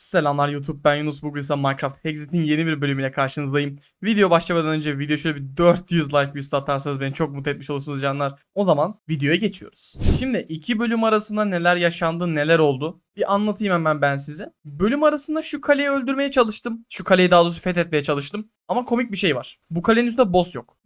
Selamlar YouTube ben Yunus bugün ise Minecraft Exit'in yeni bir bölümüyle karşınızdayım. Video başlamadan önce video şöyle bir 400 like bir atarsanız beni çok mutlu etmiş olursunuz canlar. O zaman videoya geçiyoruz. Şimdi iki bölüm arasında neler yaşandı neler oldu bir anlatayım hemen ben size. Bölüm arasında şu kaleyi öldürmeye çalıştım. Şu kaleyi daha doğrusu fethetmeye çalıştım. Ama komik bir şey var. Bu kalenin üstünde boss yok.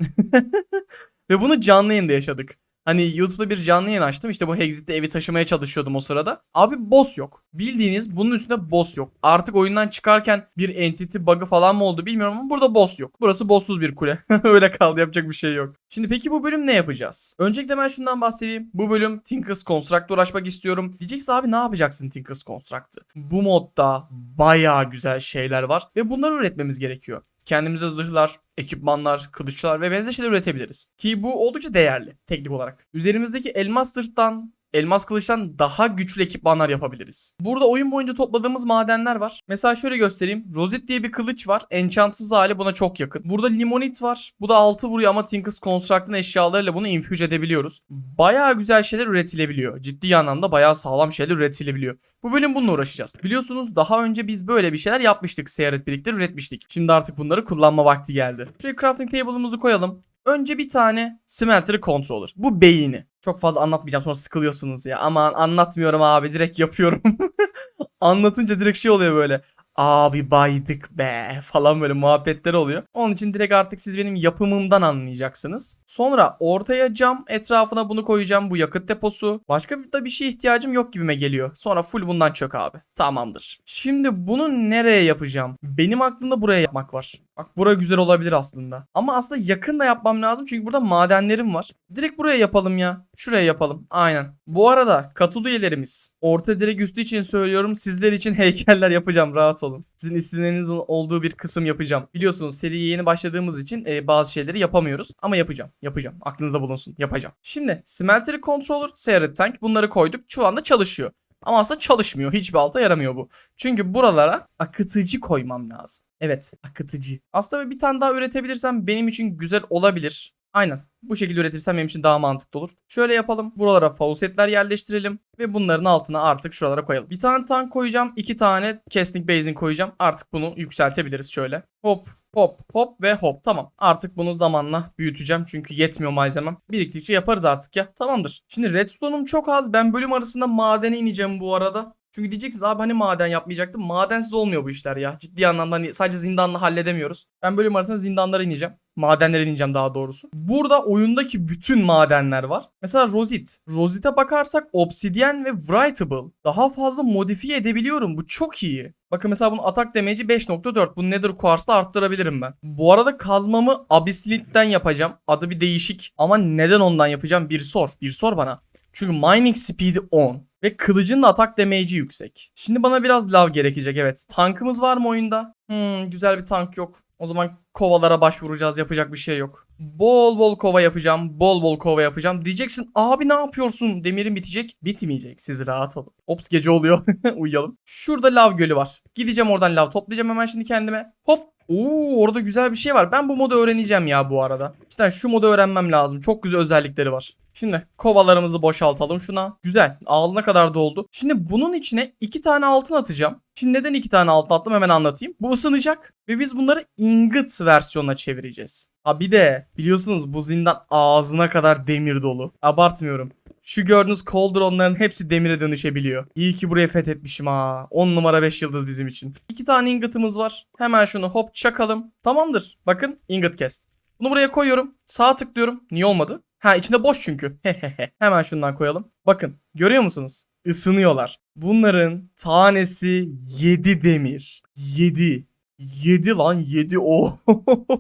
Ve bunu canlı yayında yaşadık. Hani YouTube'da bir canlı yayın açtım. İşte bu Exit'te evi taşımaya çalışıyordum o sırada. Abi boss yok. Bildiğiniz bunun üstünde boss yok. Artık oyundan çıkarken bir entity bug'ı falan mı oldu bilmiyorum ama burada boss yok. Burası boss'suz bir kule. Öyle kaldı yapacak bir şey yok. Şimdi peki bu bölüm ne yapacağız? Öncelikle ben şundan bahsedeyim. Bu bölüm Tinker's Construct'la uğraşmak istiyorum. Diyeceksin abi ne yapacaksın Tinker's Construct'ı? Bu modda bayağı güzel şeyler var ve bunları üretmemiz gerekiyor. Kendimize zırhlar, ekipmanlar, kılıçlar ve benzer şeyler üretebiliriz. Ki bu oldukça değerli teknik olarak. Üzerimizdeki elmas zırhtan elmas kılıçtan daha güçlü ekipmanlar yapabiliriz. Burada oyun boyunca topladığımız madenler var. Mesela şöyle göstereyim. Rozet diye bir kılıç var. Enchantsız hali buna çok yakın. Burada limonit var. Bu da 6 vuruyor ama Tinker's Construct'ın eşyalarıyla bunu infuse edebiliyoruz. Bayağı güzel şeyler üretilebiliyor. Ciddi anlamda bayağı sağlam şeyler üretilebiliyor. Bu bölüm bununla uğraşacağız. Biliyorsunuz daha önce biz böyle bir şeyler yapmıştık. Seyaret birlikte üretmiştik. Şimdi artık bunları kullanma vakti geldi. Şuraya crafting table'ımızı koyalım. Önce bir tane smelter controller. Bu beyni. Çok fazla anlatmayacağım sonra sıkılıyorsunuz ya. Aman anlatmıyorum abi direkt yapıyorum. Anlatınca direkt şey oluyor böyle. Abi baydık be falan böyle muhabbetler oluyor. Onun için direkt artık siz benim yapımımdan anlayacaksınız. Sonra ortaya cam etrafına bunu koyacağım bu yakıt deposu. Başka da bir şeye ihtiyacım yok gibime geliyor. Sonra full bundan çök abi. Tamamdır. Şimdi bunu nereye yapacağım? Benim aklımda buraya yapmak var. Bak bura güzel olabilir aslında. Ama aslında yakın da yapmam lazım çünkü burada madenlerim var. Direkt buraya yapalım ya. Şuraya yapalım. Aynen. Bu arada katıl üyelerimiz. Orta direk üstü için söylüyorum. Sizler için heykeller yapacağım. Rahat olun. Sizin isteğiniz olduğu bir kısım yapacağım. Biliyorsunuz seriye yeni başladığımız için e, bazı şeyleri yapamıyoruz. Ama yapacağım. Yapacağım. Aklınızda bulunsun. Yapacağım. Şimdi Smeltery Controller, Seared Tank bunları koyduk. Şu anda çalışıyor. Ama aslında çalışmıyor. Hiçbir alta yaramıyor bu. Çünkü buralara akıtıcı koymam lazım. Evet akıtıcı. Aslında bir tane daha üretebilirsem benim için güzel olabilir. Aynen. Bu şekilde üretirsem benim için daha mantıklı olur. Şöyle yapalım. Buralara faucetler yerleştirelim. Ve bunların altına artık şuralara koyalım. Bir tane tank koyacağım. iki tane casting basin koyacağım. Artık bunu yükseltebiliriz şöyle. Hop hop hop ve hop. Tamam. Artık bunu zamanla büyüteceğim. Çünkü yetmiyor malzemem. Biriktikçe yaparız artık ya. Tamamdır. Şimdi redstone'um çok az. Ben bölüm arasında madene ineceğim bu arada. Çünkü diyeceksiniz abi hani maden yapmayacaktım. Madensiz olmuyor bu işler ya. Ciddi anlamda hani sadece zindanla halledemiyoruz. Ben bölüm arasında zindanlara ineceğim. Madenlere ineceğim daha doğrusu. Burada oyundaki bütün madenler var. Mesela Rosit. Rosit'e bakarsak Obsidian ve Writable. Daha fazla modifiye edebiliyorum. Bu çok iyi. Bakın mesela bunun atak damage'i 5.4. Bunu Nether Quartz'ta arttırabilirim ben. Bu arada kazmamı Abysslith'ten yapacağım. Adı bir değişik. Ama neden ondan yapacağım? Bir sor. Bir sor bana. Çünkü mining speed'i 10. Ve kılıcın da atak damage'i yüksek. Şimdi bana biraz lav gerekecek evet. Tankımız var mı oyunda? Hmm, güzel bir tank yok. O zaman kovalara başvuracağız. Yapacak bir şey yok. Bol bol kova yapacağım. Bol bol kova yapacağım. Diyeceksin abi ne yapıyorsun? Demirin bitecek. Bitmeyecek. Siz rahat olun. Ops gece oluyor. Uyuyalım. Şurada lav gölü var. Gideceğim oradan lav toplayacağım hemen şimdi kendime. Hop. Oo orada güzel bir şey var. Ben bu modu öğreneceğim ya bu arada. İşte şu modu öğrenmem lazım. Çok güzel özellikleri var. Şimdi kovalarımızı boşaltalım şuna. Güzel. Ağzına kadar doldu. Şimdi bunun içine iki tane altın atacağım. Şimdi neden iki tane altın attım hemen anlatayım. Bu ısınacak ve biz bunları ingot versiyonuna çevireceğiz. Ha bir de biliyorsunuz bu zindan ağzına kadar demir dolu. Abartmıyorum. Şu gördüğünüz cauldronların hepsi demire dönüşebiliyor. İyi ki burayı fethetmişim ha. 10 numara 5 yıldız bizim için. İki tane ingot'ımız var. Hemen şunu hop çakalım. Tamamdır. Bakın ingot chest. Bunu buraya koyuyorum. Sağ tıklıyorum. Niye olmadı? Ha içinde boş çünkü. Hemen şundan koyalım. Bakın görüyor musunuz? Isınıyorlar. Bunların tanesi 7 demir. 7. 7 lan 7 o.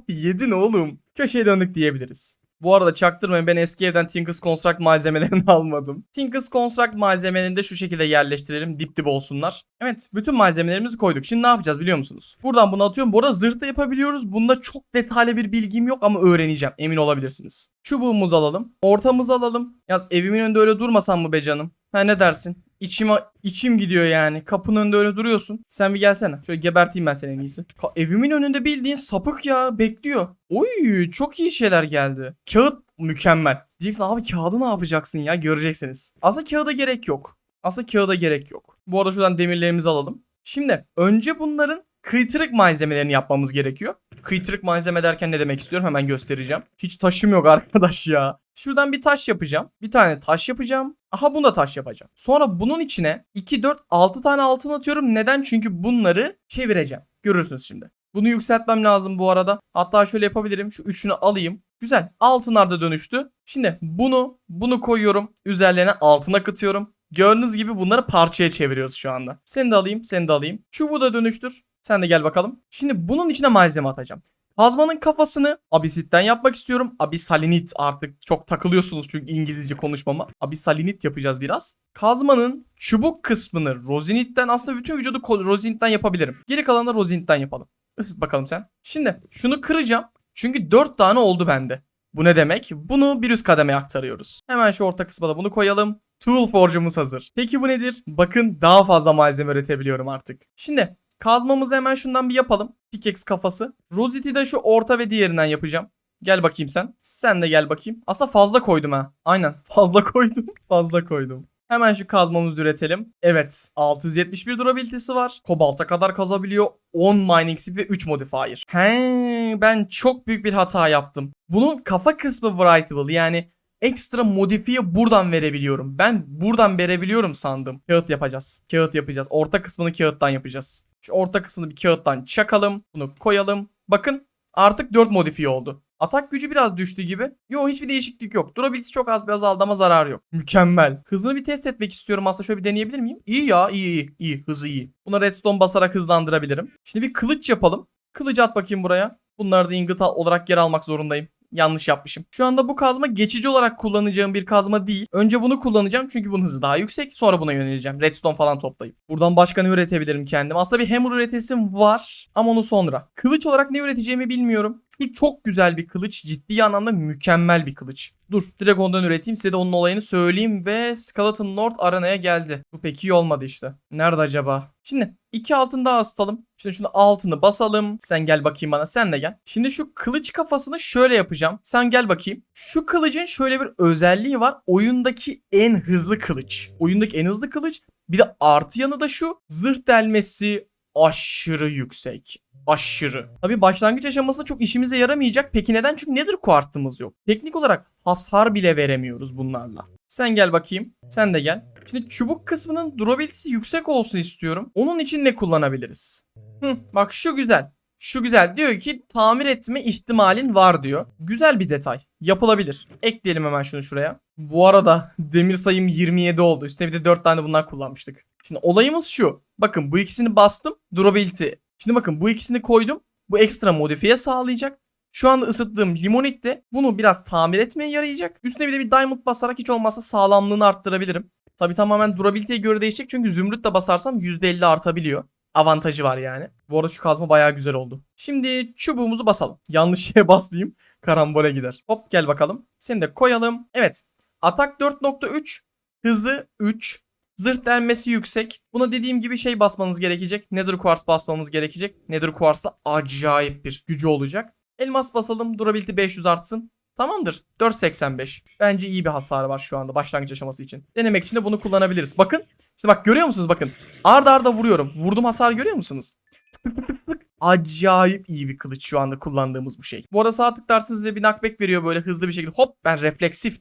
7 ne oğlum? Köşeye döndük diyebiliriz. Bu arada çaktırmayın ben eski evden Tinker's Construct malzemelerini almadım. Tinker's Construct malzemelerini de şu şekilde yerleştirelim dip dip olsunlar. Evet bütün malzemelerimizi koyduk. Şimdi ne yapacağız biliyor musunuz? Buradan bunu atıyorum. Bu arada zırh da yapabiliyoruz. Bunda çok detaylı bir bilgim yok ama öğreneceğim. Emin olabilirsiniz. Çubuğumuzu alalım. Ortamızı alalım. Yaz evimin önünde öyle durmasam mı be canım? Ha ne dersin? İçim, içim gidiyor yani. Kapının önünde öyle duruyorsun. Sen bir gelsene. Şöyle geberteyim ben seni en iyisi. Ka- evimin önünde bildiğin sapık ya. Bekliyor. Oy çok iyi şeyler geldi. Kağıt mükemmel. Diyeceksin abi kağıdı ne yapacaksın ya göreceksiniz. Aslında kağıda gerek yok. Aslında kağıda gerek yok. Bu arada şuradan demirlerimizi alalım. Şimdi önce bunların kıytırık malzemelerini yapmamız gerekiyor. Kıytırık malzeme derken ne demek istiyorum hemen göstereceğim. Hiç taşım yok arkadaş ya. Şuradan bir taş yapacağım. Bir tane taş yapacağım. Aha bunu da taş yapacağım. Sonra bunun içine 2, 4, 6 tane altın atıyorum. Neden? Çünkü bunları çevireceğim. Görürsünüz şimdi. Bunu yükseltmem lazım bu arada. Hatta şöyle yapabilirim. Şu üçünü alayım. Güzel. Altınlar da dönüştü. Şimdi bunu bunu koyuyorum. Üzerlerine altın akıtıyorum. Gördüğünüz gibi bunları parçaya çeviriyoruz şu anda. Seni de alayım, seni de alayım. Çubuğu da dönüştür. Sen de gel bakalım. Şimdi bunun içine malzeme atacağım. Kazmanın kafasını abisitten yapmak istiyorum. Abisalinit artık çok takılıyorsunuz çünkü İngilizce konuşmama. Abisalinit yapacağız biraz. Kazmanın çubuk kısmını rozinitten aslında bütün vücudu rozinitten yapabilirim. Geri kalanı da rozinitten yapalım. Isıt bakalım sen. Şimdi şunu kıracağım. Çünkü 4 tane oldu bende. Bu ne demek? Bunu bir üst kademeye aktarıyoruz. Hemen şu orta kısma da bunu koyalım. Tool Forge'umuz hazır. Peki bu nedir? Bakın daha fazla malzeme üretebiliyorum artık. Şimdi kazmamızı hemen şundan bir yapalım. Pickaxe kafası. Rosetti de şu orta ve diğerinden yapacağım. Gel bakayım sen. Sen de gel bakayım. Aslında fazla koydum ha. Aynen. Fazla koydum. fazla koydum. Hemen şu kazmamızı üretelim. Evet. 671 durabilitesi var. Kobalta kadar kazabiliyor. 10 mining speed ve 3 modifier. He, ben çok büyük bir hata yaptım. Bunun kafa kısmı writable yani ekstra modifiye buradan verebiliyorum. Ben buradan verebiliyorum sandım. Kağıt yapacağız. Kağıt yapacağız. Orta kısmını kağıttan yapacağız. Şu orta kısmını bir kağıttan çakalım. Bunu koyalım. Bakın artık 4 modifiye oldu. Atak gücü biraz düştü gibi. Yo hiçbir değişiklik yok. Durability çok az bir azaldı ama zarar yok. Mükemmel. Hızını bir test etmek istiyorum aslında şöyle bir deneyebilir miyim? İyi ya iyi iyi iyi hızı iyi. Buna redstone basarak hızlandırabilirim. Şimdi bir kılıç yapalım. Kılıcı at bakayım buraya. Bunları da ingot olarak yer almak zorundayım. Yanlış yapmışım. Şu anda bu kazma geçici olarak kullanacağım bir kazma değil. Önce bunu kullanacağım çünkü bunun hızı daha yüksek. Sonra buna yöneleceğim. Redstone falan toplayıp. Buradan başka ne üretebilirim kendim? Aslında bir hammer üretesim var ama onu sonra. Kılıç olarak ne üreteceğimi bilmiyorum. Şu çok güzel bir kılıç. Ciddi anlamda mükemmel bir kılıç. Dur direkt ondan üreteyim. Size de onun olayını söyleyeyim ve Skeleton Lord aranaya geldi. Bu pek iyi olmadı işte. Nerede acaba? Şimdi iki altın daha ısıtalım. Şimdi şunu altını basalım. Sen gel bakayım bana. Sen de gel. Şimdi şu kılıç kafasını şöyle yapacağım. Sen gel bakayım. Şu kılıcın şöyle bir özelliği var. Oyundaki en hızlı kılıç. Oyundaki en hızlı kılıç. Bir de artı yanı da şu. Zırh delmesi aşırı yüksek. Aşırı. Tabii başlangıç aşamasında çok işimize yaramayacak. Peki neden? Çünkü nedir kuartımız yok. Teknik olarak hasar bile veremiyoruz bunlarla. Sen gel bakayım. Sen de gel. Şimdi çubuk kısmının durability'si yüksek olsun istiyorum. Onun için ne kullanabiliriz? Hı, bak şu güzel. Şu güzel. Diyor ki tamir etme ihtimalin var diyor. Güzel bir detay. Yapılabilir. Ekleyelim hemen şunu şuraya. Bu arada demir sayım 27 oldu. Üstüne bir de 4 tane bundan kullanmıştık. Şimdi olayımız şu. Bakın bu ikisini bastım. Durability. Şimdi bakın bu ikisini koydum. Bu ekstra modifiye sağlayacak. Şu anda ısıttığım limonit de bunu biraz tamir etmeye yarayacak. Üstüne bir de bir diamond basarak hiç olmazsa sağlamlığını arttırabilirim. Tabi tamamen durability'ye göre değişecek çünkü zümrüt de basarsam %50 artabiliyor. Avantajı var yani. Bu arada şu kazma bayağı güzel oldu. Şimdi çubuğumuzu basalım. Yanlış şeye basmayayım. Karambole gider. Hop gel bakalım. Seni de koyalım. Evet. Atak 4.3. Hızı 3. Zırh delmesi yüksek. Buna dediğim gibi şey basmanız gerekecek. Nether Quartz basmamız gerekecek. Nether Quartz'da acayip bir gücü olacak. Elmas basalım. Durability 500 artsın. Tamamdır. 4.85. Bence iyi bir hasarı var şu anda başlangıç aşaması için. Denemek için de bunu kullanabiliriz. Bakın. İşte bak görüyor musunuz bakın. Arda arda vuruyorum. Vurdum hasar görüyor musunuz? Tık tık tık tık. Acayip iyi bir kılıç şu anda kullandığımız bu şey. Bu arada sağ tıklarsınız size bir knockback veriyor böyle hızlı bir şekilde. Hop ben refleksif.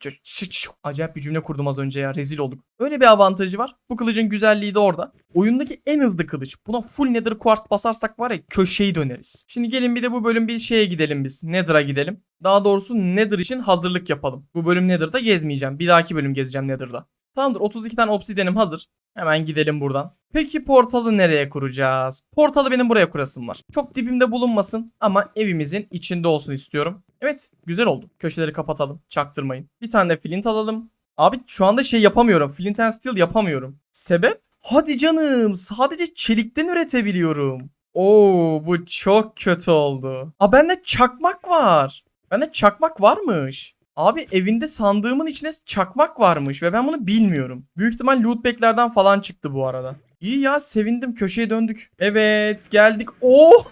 Acayip bir cümle kurdum az önce ya rezil olduk. Öyle bir avantajı var. Bu kılıcın güzelliği de orada. Oyundaki en hızlı kılıç. Buna full Nether Quartz basarsak var ya köşeyi döneriz. Şimdi gelin bir de bu bölüm bir şeye gidelim biz. Nether'a gidelim. Daha doğrusu Nether için hazırlık yapalım. Bu bölüm Nether'da gezmeyeceğim. Bir dahaki bölüm gezeceğim Nether'da. Tamamdır 32 tane obsidianim hazır. Hemen gidelim buradan. Peki portalı nereye kuracağız? Portalı benim buraya kurasım var. Çok dibimde bulunmasın ama evimizin içinde olsun istiyorum. Evet güzel oldu. Köşeleri kapatalım. Çaktırmayın. Bir tane de flint alalım. Abi şu anda şey yapamıyorum. Flint and steel yapamıyorum. Sebep? Hadi canım sadece çelikten üretebiliyorum. Oo bu çok kötü oldu. Aa bende çakmak var. Bende çakmak varmış. Abi evinde sandığımın içine çakmak varmış ve ben bunu bilmiyorum. Büyük ihtimal loot bag'lerden falan çıktı bu arada. İyi ya sevindim köşeye döndük. Evet geldik. Oh!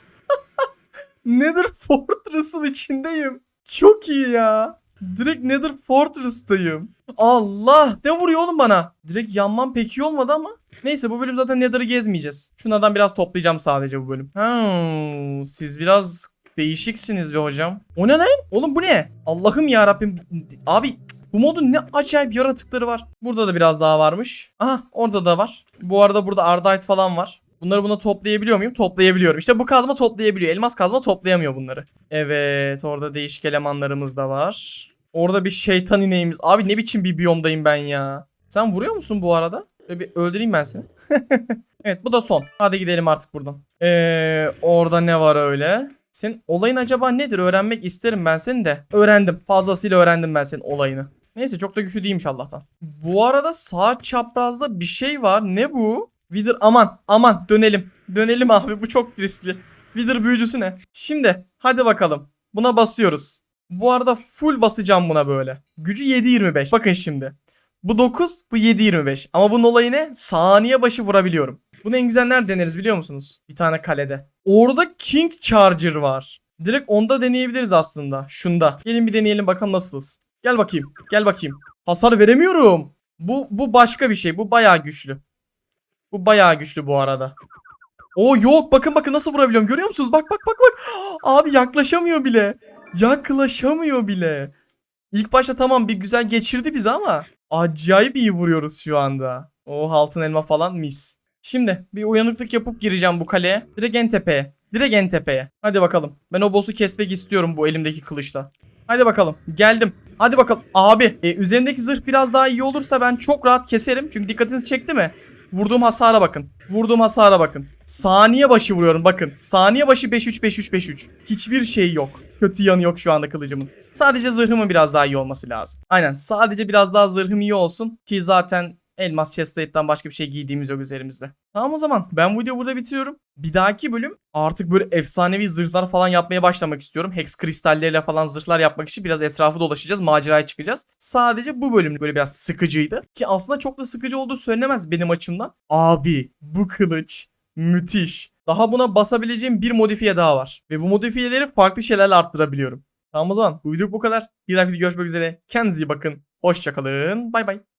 Nether Fortress'ın içindeyim. Çok iyi ya. Direkt Nether Fortress'tayım. Allah ne vuruyor oğlum bana? Direkt yanmam pek iyi olmadı ama. Neyse bu bölüm zaten Nether'ı gezmeyeceğiz. Şunlardan biraz toplayacağım sadece bu bölüm. Ha, siz biraz değişiksiniz be hocam. O ne lan? Oğlum bu ne? Allah'ım ya Rabbim. Abi bu modun ne acayip yaratıkları var. Burada da biraz daha varmış. Aha orada da var. Bu arada burada Ardite falan var. Bunları buna toplayabiliyor muyum? Toplayabiliyorum. İşte bu kazma toplayabiliyor. Elmas kazma toplayamıyor bunları. Evet orada değişik elemanlarımız da var. Orada bir şeytan ineğimiz. Abi ne biçim bir biyomdayım ben ya. Sen vuruyor musun bu arada? Bir öldüreyim ben seni. evet bu da son. Hadi gidelim artık buradan. Ee, orada ne var öyle? Senin olayın acaba nedir? Öğrenmek isterim ben seni de. Öğrendim. Fazlasıyla öğrendim ben senin olayını. Neyse çok da güçlü değilmiş Allah'tan. Bu arada sağ çaprazda bir şey var. Ne bu? Wither aman aman dönelim. Dönelim abi bu çok riskli. Wither büyücüsü ne? Şimdi hadi bakalım. Buna basıyoruz. Bu arada full basacağım buna böyle. Gücü 7.25. Bakın şimdi. Bu 9, bu 7.25. Ama bunun olayı ne? Saniye başı vurabiliyorum. Bunu en güzel nerede deneriz biliyor musunuz? Bir tane kalede. Orada King Charger var. Direkt onda deneyebiliriz aslında. Şunda. Gelin bir deneyelim bakalım nasılız. Gel bakayım. Gel bakayım. Hasar veremiyorum. Bu bu başka bir şey. Bu bayağı güçlü. Bu bayağı güçlü bu arada. O yok bakın bakın nasıl vurabiliyorum görüyor musunuz? Bak bak bak bak. Abi yaklaşamıyor bile. Yaklaşamıyor bile. İlk başta tamam bir güzel geçirdi bizi ama acayip iyi vuruyoruz şu anda. O altın elma falan mis. Şimdi bir uyanıklık yapıp gireceğim bu kaleye. Direkt en tepeye. Direkt en tepeye. Hadi bakalım. Ben o boss'u kesmek istiyorum bu elimdeki kılıçla. Hadi bakalım. Geldim. Hadi bakalım. Abi e, üzerindeki zırh biraz daha iyi olursa ben çok rahat keserim. Çünkü dikkatinizi çekti mi? Vurduğum hasara bakın. Vurduğum hasara bakın. Saniye başı vuruyorum bakın. Saniye başı 5-3 5-3 5-3. Hiçbir şey yok. Kötü yanı yok şu anda kılıcımın. Sadece zırhımın biraz daha iyi olması lazım. Aynen sadece biraz daha zırhım iyi olsun. Ki zaten elmas chestplate'den başka bir şey giydiğimiz yok üzerimizde. Tamam o zaman ben bu videoyu burada bitiriyorum. Bir dahaki bölüm artık böyle efsanevi zırhlar falan yapmaya başlamak istiyorum. Hex kristalleriyle falan zırhlar yapmak için biraz etrafı dolaşacağız. Maceraya çıkacağız. Sadece bu bölüm böyle biraz sıkıcıydı. Ki aslında çok da sıkıcı olduğu söylenemez benim açımdan. Abi bu kılıç müthiş. Daha buna basabileceğim bir modifiye daha var. Ve bu modifiyeleri farklı şeylerle arttırabiliyorum. Tamam o zaman bu video bu kadar. Bir dahaki videoda görüşmek üzere. Kendinize iyi bakın. Hoşçakalın. Bay bay.